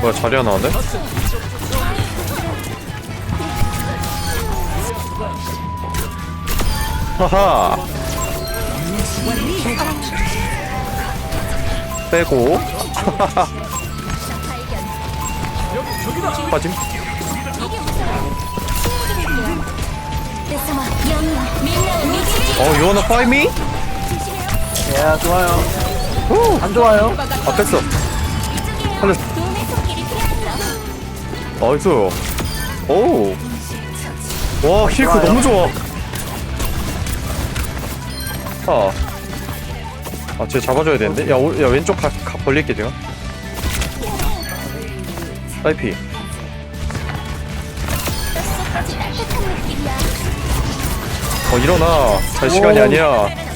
뭐야 자리가 나왔네? 하하 빼고 빠짐 어 you wanna fight me? 예, 좋아요. 후! 안 좋아요. 아 뺐어 살렸어 나이스 오우 와 힐크 좋아요. 너무 좋아 아. 아, 쟤 잡아줘야 되는데? 야, 오, 야 왼쪽 가, 가 벌릴게, 제가. 사이피. 어, 일어나. 잘 시간이 오. 아니야.